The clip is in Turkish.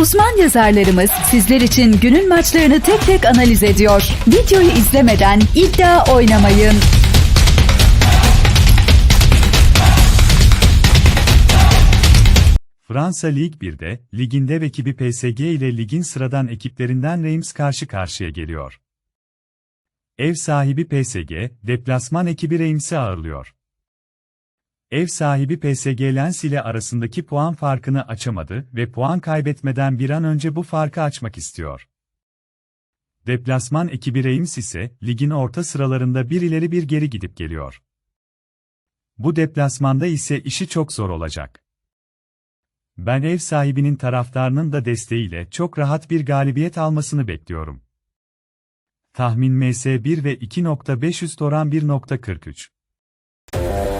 Uzman yazarlarımız sizler için günün maçlarını tek tek analiz ediyor. Videoyu izlemeden iddia oynamayın. Fransa Lig 1'de, ligin dev ekibi PSG ile ligin sıradan ekiplerinden Reims karşı karşıya geliyor. Ev sahibi PSG, deplasman ekibi Reims'i ağırlıyor. Ev sahibi PSG Lens ile arasındaki puan farkını açamadı ve puan kaybetmeden bir an önce bu farkı açmak istiyor. Deplasman ekibi Reims ise ligin orta sıralarında bir ileri bir geri gidip geliyor. Bu deplasmanda ise işi çok zor olacak. Ben ev sahibinin taraftarının da desteğiyle çok rahat bir galibiyet almasını bekliyorum. Tahmin MS1 ve 2.500 oran 1.43.